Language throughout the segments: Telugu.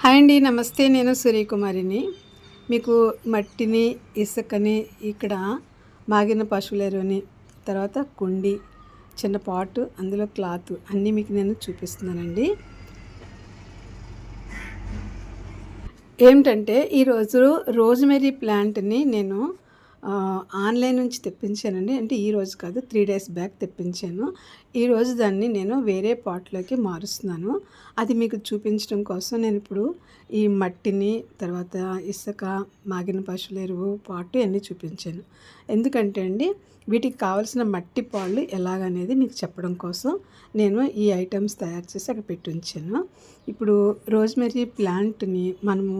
హాయ్ అండి నమస్తే. నేను సూర్యకుమారిని. మీకు మట్టిని ఇసుకని ఇక్కడ మాగిన పశువుల ఎరువుని తర్వాత కుండి చిన్న పాటు అందులో క్లాత్ అన్నీ మీకు నేను చూపిస్తున్నానండి. ఏమిటంటే ఈరోజు రోజ్మెరీ ప్లాంట్ని నేను ఆన్లైన్ నుంచి తెప్పించానండి. అంటే ఈ రోజు కాదు త్రీ డేస్ బ్యాక్ తెప్పించాను. ఈరోజు దాన్ని నేను వేరే పాట్లోకి మారుస్తున్నాను. అది మీకు చూపించడం కోసం నేను ఇప్పుడు ఈ మట్టిని తర్వాత ఇసుక మాగిన పశువుల ఎరువు పాటు అన్నీ చూపించాను. ఎందుకంటే అండి వీటికి కావాల్సిన మట్టి పాళ్ళు ఎలాగనేది మీకు చెప్పడం కోసం నేను ఈ ఐటమ్స్ తయారు చేసి అక్కడ పెట్టి ఉంచాను. ఇప్పుడు రోజ్మెరీ ప్లాంట్ని మనము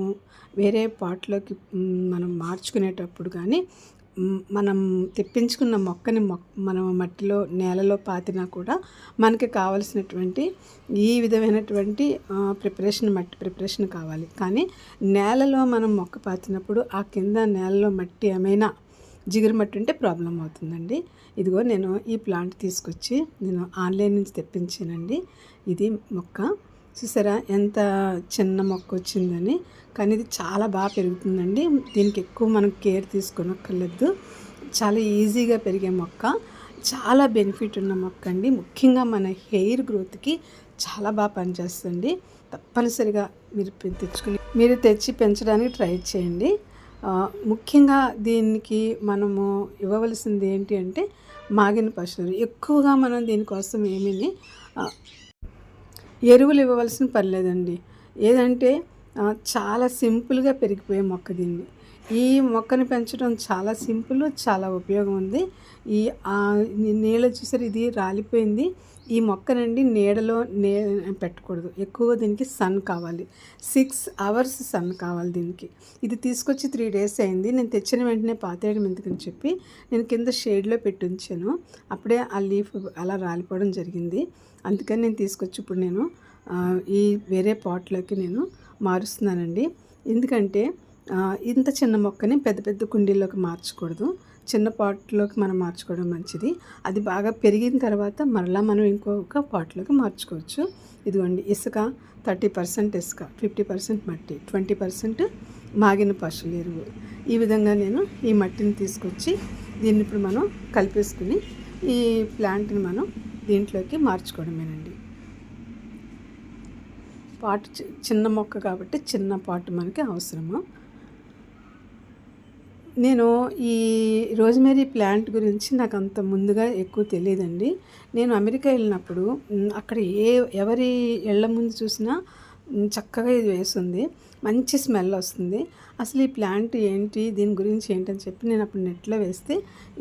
వేరే పాట్లోకి మనం మార్చుకునేటప్పుడు కానీ మనం తెప్పించుకున్న మొక్కని మొక్క మనం మట్టిలో నేలలో పాతినా కూడా మనకి కావలసినటువంటి ఈ విధమైనటువంటి ప్రిపరేషన్ మట్టి ప్రిపరేషన్ కావాలి. కానీ నేలలో మనం మొక్క పాతినప్పుడు ఆ కింద నేలలో మట్టి ఏమైనా జిగురు మట్టి ఉంటే ప్రాబ్లం అవుతుందండి. ఇదిగో నేను ఈ ప్లాంట్ తీసుకొచ్చి నేను ఆన్లైన్ నుంచి తెప్పించానండి. ఇది మొక్క. చూసారా? ఎంత చిన్న మొక్క వచ్చిందని. కానీ ఇది చాలా బాగా పెరుగుతుందండి. దీనికి ఎక్కువ మనం కేర్ తీసుకోనక్కర్లేదు. చాలా ఈజీగా పెరిగే మొక్క. చాలా బెనిఫిట్ ఉన్న మొక్క అండి. ముఖ్యంగా మన హెయిర్ గ్రోత్కి చాలా బాగా పనిచేస్తుంది తప్పనిసరిగా మీరు తెచ్చుకుని మీరు తెచ్చి పెంచడానికి ట్రై చేయండి. ముఖ్యంగా దీనికి మనము ఇవ్వవలసింది ఏంటి అంటే మాగిన పశువులు. ఎక్కువగా మనం దీనికోసం ఏమీ ఎరువులు ఇవ్వవలసిన పర్లేదండి ఏదంటే చాలా సింపుల్గా పెరిగిపోయే మొక్క దీన్ని ఈ మొక్కని పెంచడం చాలా సింపుల్ చాలా ఉపయోగం ఉంది. ఈ నీళ్ళు నీళ్ళ చూసారు ఇది రాలిపోయింది. ఈ మొక్కనండి నీడలో నే పెట్టకూడదు. ఎక్కువగా దీనికి సన్ కావాలి. సిక్స్ అవర్స్ సన్ కావాలి దీనికి. ఇది తీసుకొచ్చి త్రీ డేస్ అయింది. నేను తెచ్చిన వెంటనే పాతేయడం ఎందుకని చెప్పి నేను కింద షేడ్లో పెట్టి ఉంచాను. అప్పుడే ఆ లీఫ్ అలా రాలిపోవడం జరిగింది. అందుకని నేను తీసుకొచ్చి ఇప్పుడు నేను ఈ వేరే పాట్లోకి నేను మారుస్తున్నానండి. ఎందుకంటే ఇంత చిన్న మొక్కని పెద్ద పెద్ద కుండీల్లోకి మార్చకూడదు. చిన్న పాట్లోకి మనం మార్చుకోవడం మంచిది. అది బాగా పెరిగిన తర్వాత మరలా మనం ఇంకొక పాట్లోకి మార్చుకోవచ్చు. ఇదిగోండి ఇసుక థర్టీ పర్సెంట్ ఇసుక ఫిఫ్టీ పర్సెంట్ మట్టి ట్వంటీ పర్సెంట్ మాగిన పశువుల ఎరువు. ఈ విధంగా నేను ఈ మట్టిని తీసుకొచ్చి దీన్ని ఇప్పుడు మనం కలిపేసుకుని ఈ ప్లాంట్ని మనం దీంట్లోకి మార్చుకోవడమేనండి. పాటు చి- చిన్న మొక్క కాబట్టి చిన్న పాటు మనకి అవసరము. నేను ఈ రోజ్మెరీ ప్లాంట్ గురించి నాకు అంత ముందుగా ఎక్కువ తెలియదండి. నేను అమెరికా వెళ్ళినప్పుడు అక్కడ ఏ ఎవరి ఇళ్ళ ముందు చూసినా చక్కగా ఇది వేస్తుంది. మంచి స్మెల్ వస్తుంది. అసలు ఈ ప్లాంట్ ఏంటి దీని గురించి ఏంటని చెప్పి నేను అప్పుడు నెట్లో వేస్తే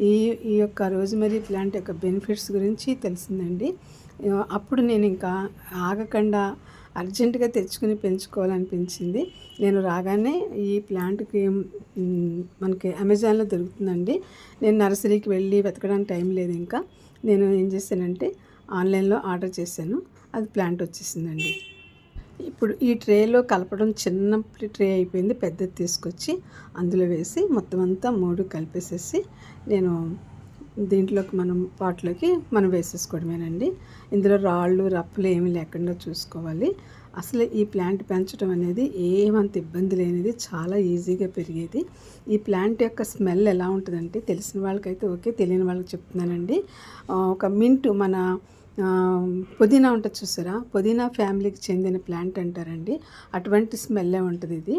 ఈ ఈ యొక్క రోజ్మెరీ ప్లాంట్ యొక్క బెనిఫిట్స్ గురించి తెలిసిందండి. అప్పుడు నేను ఇంకా ఆగకుండా అర్జెంటుగా తెచ్చుకుని పెంచుకోవాలనిపించింది. నేను రాగానే ఈ ప్లాంట్కి మనకి అమెజాన్లో దొరుకుతుందండి. నేను నర్సరీకి వెళ్ళి వెతకడానికి టైం లేదు ఇంకా. నేను ఏం చేశానంటే ఆన్లైన్లో ఆర్డర్ చేశాను. అది ప్లాంట్ వచ్చేసిందండి. ఇప్పుడు ఈ ట్రేలో కలపడం చిన్న ట్రే అయిపోయింది. పెద్దది తీసుకొచ్చి అందులో వేసి మొత్తం అంతా మూడు కలిపేసేసి నేను దీంట్లోకి మనం పాట్లోకి మనం వేసేసుకోవడమేనండి. ఇందులో రాళ్ళు రప్పులు ఏమి లేకుండా చూసుకోవాలి. అసలు ఈ ప్లాంట్ పెంచడం అనేది ఏమంత ఇబ్బంది లేనిది చాలా ఈజీగా పెరిగేది. ఈ ప్లాంట్ యొక్క స్మెల్ ఎలా ఉంటుందంటే తెలిసిన వాళ్ళకైతే ఓకే తెలియని వాళ్ళకి చెప్తున్నానండి. ఒక మింట్ మన పుదీనా ఉంటుంది చూసారా? పుదీనా ఫ్యామిలీకి చెందిన ప్లాంట్ అంటారండి. అటువంటి స్మెల్లే ఉంటుంది ఇది.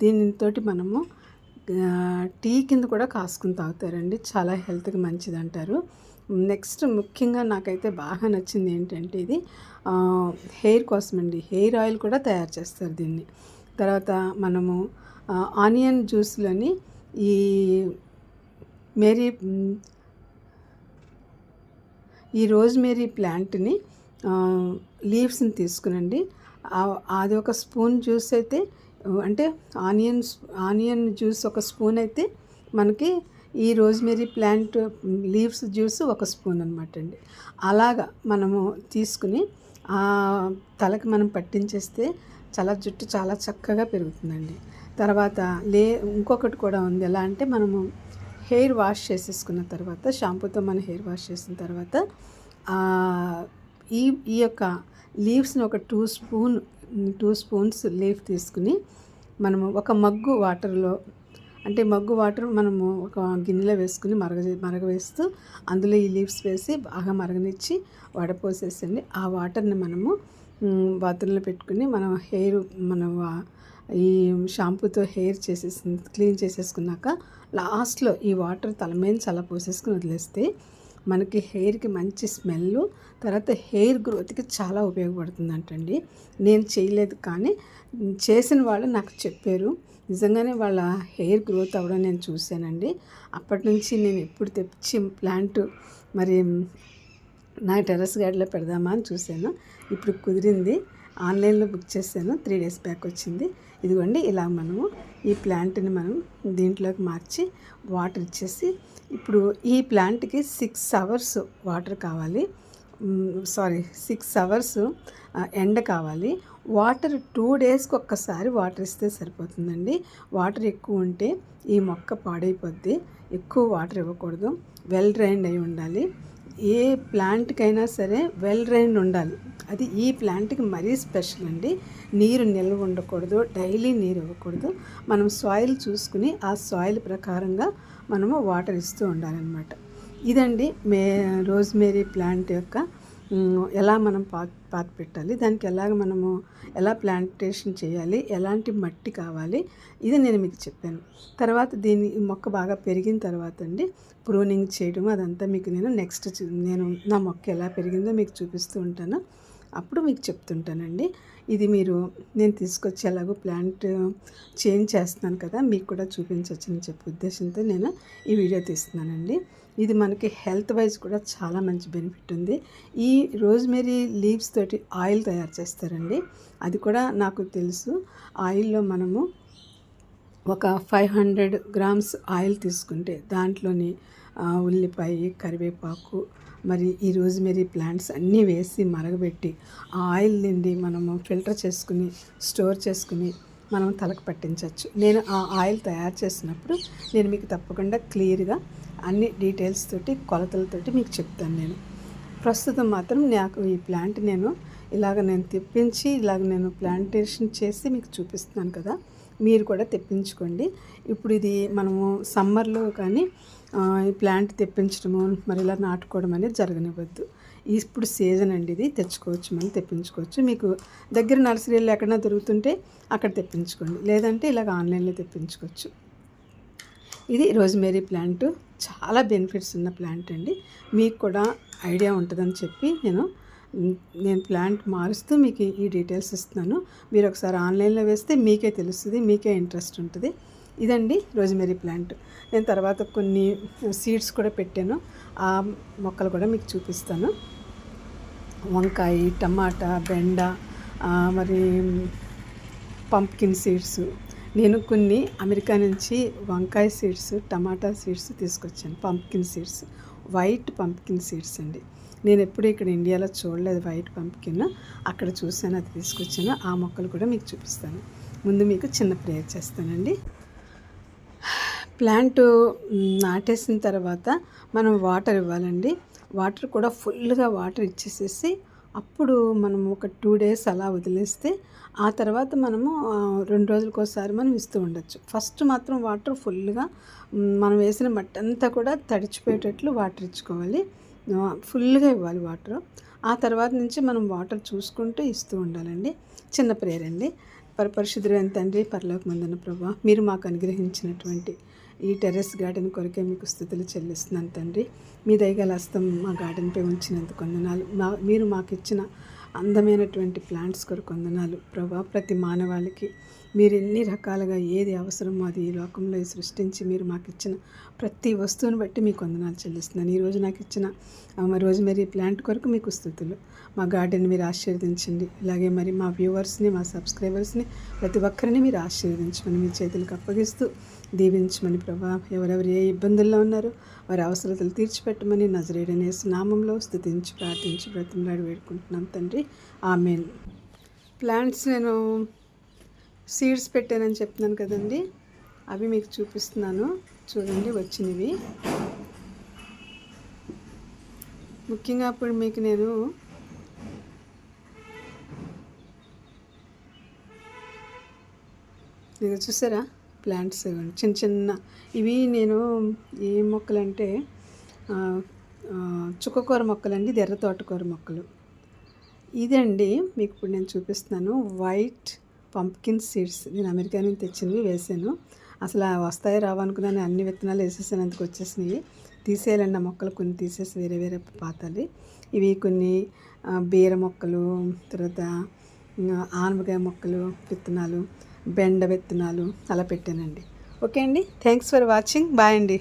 దీనితోటి మనము టీ కింద కూడా కాసుకుని తాగుతారండి. చాలా హెల్త్కి మంచిది అంటారు నెక్స్ట్ ముఖ్యంగా నాకైతే బాగా నచ్చింది ఏంటంటే ఇది హెయిర్ కోసం అండి. హెయిర్ ఆయిల్ కూడా తయారు చేస్తారు దీన్ని. తర్వాత మనము ఆనియన్ జ్యూస్లోని ఈ మేరీ ఈ ఈ రోజ్మేరీ ప్లాంట్ని లీవ్స్ని తీసుకునండి అది ఒక స్పూన్ జ్యూస్ అయితే అంటే ఆనియన్ ఆనియన్ జ్యూస్ ఒక స్పూన్ అయితే మనకి ఈ రోజ్మేరీ ప్లాంట్ లీవ్స్ జ్యూస్ ఒక స్పూన్ అనమాట అండి. అలాగా మనము తీసుకుని ఆ తలకి మనం పట్టించేస్తే చాలా జుట్టు చాలా చక్కగా పెరుగుతుందండి. తర్వాత లే ఇంకొకటి కూడా ఉంది. ఎలా అంటే మనము హెయిర్ వాష్ చేసేసుకున్న తర్వాత షాంపూతో మనం హెయిర్ వాష్ చేసిన తర్వాత ఈ ఈ యొక్క లీవ్స్ని ఒక two spoon two spoons leaf తీసుకుని మనము ఒక మగ్గు వాటర్లో అంటే మగ్గు వాటర్ మనము ఒక గిన్నెలో వేసుకుని మరగ మరగవేస్తూ అందులో ఈ లీవ్స్ వేసి బాగా మరగనిచ్చి వడపోసేసండి ఆ వాటర్ని మనము బాత్రూంలో పెట్టుకుని మనం హెయిర్ మన ఈ షాంపూతో హెయిర్ చేసేసి క్లీన్ చేసేసుకున్నాక లాస్ట్లో ఈ వాటర్ తల మీద చల్ల పోసేసుకుని వదిలేస్తే మనకి హెయిర్కి మంచి స్మెల్ తర్వాత హెయిర్ గ్రోత్కి చాలా ఉపయోగపడుతుందంటండి. నేను చేయలేదు కానీ చేసిన వాళ్ళు నాకు చెప్పారు. నిజంగానే వాళ్ళ హెయిర్ గ్రోత్ అవ్వడం నేను చూశానండి. అప్పటి నుంచి నేను ఎప్పుడు తెచ్చి ప్లాంట్ మరి నా టెర్రస్ గార్డెన్లో పెడదామా అని చూశాను. ఇప్పుడు కుదిరింది. ఆన్లైన్లో బుక్ చేశాను. త్రీ డేస్ బ్యాక్ వచ్చింది. ఇదిగోండి ఇలా మనము ఈ ప్లాంట్ని మనం దీంట్లోకి మార్చి వాటర్ ఇచ్చేసి ఇప్పుడు ఈ ప్లాంట్కి సిక్స్ అవర్స్ వాటర్ కావాలి. సారీ సిక్స్ అవర్స్ ఎండ కావాలి. వాటర్ టూ డేస్కి ఒక్కసారి వాటర్ ఇస్తే సరిపోతుందండి. వాటర్ ఎక్కువ ఉంటే ఈ మొక్క పాడైపోద్ది. ఎక్కువ వాటర్ ఇవ్వకూడదు. వెల్ డ్రైన్డ్ అయి ఉండాలి. ఏ ప్లాంట్కైనా సరే వెల్ డ్రైన్డ్ ఉండాలి. అది ఈ ప్లాంట్కి మరీ స్పెషల్ అండి. నీరు నిల్వ ఉండకూడదు డైలీ నీరు ఇవ్వకూడదు. మనం సాయిల్ చూసుకుని ఆ సాయిల్ ప్రకారంగా మనము వాటర్ ఇస్తూ ఉండాలన్నమాట. ఇదండి మే రోజ్మేరీ ప్లాంట్ యొక్క ఎలా మనం పాత్ పాత పెట్టాలి? దానికి ఎలాగ మనము ఎలా ప్లాంటేషన్ చేయాలి? ఎలాంటి మట్టి కావాలి? ఇది నేను మీకు చెప్పాను. తర్వాత దీని మొక్క బాగా పెరిగిన తర్వాత అండి ప్రూనింగ్ చేయడం అదంతా మీకు నేను నెక్స్ట్ నేను నా మొక్క ఎలా పెరిగిందో మీకు చూపిస్తూ ఉంటాను. అప్పుడు మీకు చెప్తుంటానండి. ఇది మీరు నేను తీసుకొచ్చి ఎలాగో ప్లాంట్ చేంజ్ చేస్తున్నాను కదా మీకు కూడా చూపించవచ్చని చెప్పే ఉద్దేశంతో నేను ఈ వీడియో తీస్తున్నానండి. ఇది మనకి హెల్త్ వైజ్ కూడా చాలా మంచి బెనిఫిట్ ఉంది. ఈ రోజ్మెరీ లీవ్స్ తోటి ఆయిల్ తయారు చేస్తారండి. అది కూడా నాకు తెలుసు. ఆయిల్లో మనము ఒక ఫైవ్ హండ్రెడ్ గ్రామ్స్ ఆయిల్ తీసుకుంటే దాంట్లోని ఉల్లిపాయ కరివేపాకు మరి ఈ రోజ్మెరీ ప్లాంట్స్ అన్నీ వేసి మరగబెట్టి ఆ ఆయిల్ నిండి మనము ఫిల్టర్ చేసుకుని స్టోర్ చేసుకుని మనం తలకు పట్టించవచ్చు. నేను ఆ ఆయిల్ తయారు చేసినప్పుడు నేను మీకు తప్పకుండా క్లియర్గా అన్ని డీటెయిల్స్ తోటి కొలతలతోటి మీకు చెప్తాను నేను. ప్రస్తుతం మాత్రం నాకు ఈ ప్లాంట్ నేను ఇలాగ నేను తెప్పించి ఇలాగ నేను ప్లాంటేషన్ చేసి మీకు చూపిస్తున్నాను కదా. మీరు కూడా తెప్పించుకోండి. ఇప్పుడు ఇది మనము సమ్మర్లో కానీ ఈ ప్లాంట్ తెప్పించడము మరి ఇలా నాటుకోవడం అనేది జరగనివ్వద్దు. ఇప్పుడు సీజన్ అండి ఇది. తెచ్చుకోవచ్చు మనం తెప్పించుకోవచ్చు. మీకు దగ్గర నర్సరీలో ఎక్కడైనా దొరుకుతుంటే అక్కడ తెప్పించుకోండి. లేదంటే ఇలాగ ఆన్లైన్లో తెప్పించుకోవచ్చు. ఇది రోజ్మేరీ ప్లాంట్. చాలా బెనిఫిట్స్ ఉన్న ప్లాంట్ అండి. మీకు కూడా ఐడియా ఉంటుందని చెప్పి నేను నేను ప్లాంట్ మారుస్తూ మీకు ఈ డీటెయిల్స్ ఇస్తున్నాను. మీరు ఒకసారి ఆన్లైన్లో వేస్తే మీకే తెలుస్తుంది మీకే ఇంట్రెస్ట్ ఉంటుంది. ఇదండి రోజ్మేరీ ప్లాంట్. నేను తర్వాత కొన్ని సీడ్స్ కూడా పెట్టాను. ఆ మొక్కలు కూడా మీకు చూపిస్తాను. వంకాయ టమాటా బెండ మరి పంప్కిన్ సీడ్స్ నేను కొన్ని అమెరికా నుంచి వంకాయ సీడ్స్ టమాటా సీడ్స్ తీసుకొచ్చాను. Pumpkin seeds. White pumpkin seeds అండి. నేను ఎప్పుడు ఇక్కడ ఇండియాలో చూడలేదు వైట్ పంప్కిన్. అక్కడ చూశాను అది తీసుకొచ్చాను. ఆ మొక్కలు కూడా మీకు చూపిస్తాను. ముందు మీకు చిన్న ప్రేయర్ చేస్తానండి. ప్లాంట్ నాటేసిన తర్వాత మనం వాటర్ ఇవ్వాలండి. వాటర్ కూడా ఫుల్గా వాటర్ ఇచ్చేసేసి అప్పుడు మనం ఒక టూ డేస్ అలా వదిలేస్తే ఆ తర్వాత మనము రెండు రోజులకోసారి మనం ఇస్తూ ఉండొచ్చు. ఫస్ట్ మాత్రం వాటర్ ఫుల్గా మనం వేసిన మట్టి అంతా కూడా తడిచిపోయేటట్లు వాటర్ ఇచ్చుకోవాలి. ఫుల్గా ఇవ్వాలి వాటర్. ఆ తర్వాత నుంచి మనం వాటర్ చూసుకుంటూ ఇస్తూ ఉండాలండి. చిన్న ప్రేరండి. అండి పరిశుద్ధులైన తండ్రి పరలోక మందన ప్రభా మీరు మాకు అనుగ్రహించినటువంటి ఈ టెర్రస్ గార్డెన్ కొరకే మీకు స్థుతులు చెల్లిస్తున్నాను తండ్రి. మీ దయగల హస్తం మా గార్డెన్పై ఉంచినందుకు వందనాలు. మా మీరు మాకు ఇచ్చిన అందమైనటువంటి ప్లాంట్స్ కొరకు వందనాలు. ప్రభా ప్రతి మానవాళికి మీరు ఎన్ని రకాలుగా ఏది అవసరమో అది ఈ లోకంలో సృష్టించి మీరు మాకు ఇచ్చిన ప్రతి వస్తువుని బట్టి మీకు వందనాలు చెల్లిస్తున్నాను. ఈరోజు నాకు ఇచ్చిన రోజు మరి ప్లాంట్ కొరకు మీకు స్థుతులు. మా గార్డెన్ మీరు ఆశీర్వదించండి. ఇలాగే మరి మా వ్యూవర్స్ని మా సబ్స్క్రైబర్స్ని ప్రతి ఒక్కరిని మీరు ఆశీర్వదించమని మీ చేతులకు అప్పగిస్తూ దీవించమని ప్రభా ఎవరెవరు ఏ ఇబ్బందుల్లో ఉన్నారో వారి అవసరతలు తీర్చిపెట్టమని నజరేడనే నామంలో స్థుతించి ప్రార్థించి బ్రతిమలాడి వేడుకుంటున్నాం తండ్రి. ఆమెన్. ప్లాంట్స్ నేను సీడ్స్ పెట్టానని చెప్తున్నాను కదండి. అవి మీకు చూపిస్తున్నాను. చూడండి వచ్చినవి. ముఖ్యంగా అప్పుడు మీకు నేను ఇది చూసారా? ప్లాంట్స్ చిన్న చిన్న. ఇవి నేను ఏ మొక్కలు అంటే చుక్కకూర మొక్కలండి. ఇది ఎర్ర తోటకూర మొక్కలు. ఇదండి మీకు ఇప్పుడు నేను చూపిస్తున్నాను. వైట్ పంప్కిన్ సీడ్స్ నేను అమెరికా నుంచి తెచ్చినవి వేసాను. అసలు వస్తాయి రావనుకున్నాను అన్ని విత్తనాలు వేసేసాను అందుకు వచ్చేసినవి తీసేయాలండి ఆ మొక్కలు కొన్ని తీసేసి వేరే వేరే పాతాలి. ఇవి కొన్ని బీర మొక్కలు తర్వాత ఆనపకాయ మొక్కలు విత్తనాలు బెండ విత్తనాలు అలా పెట్టానండి. ఓకే అండి థ్యాంక్స్ ఫర్ వాచింగ్ బాయ్ అండి.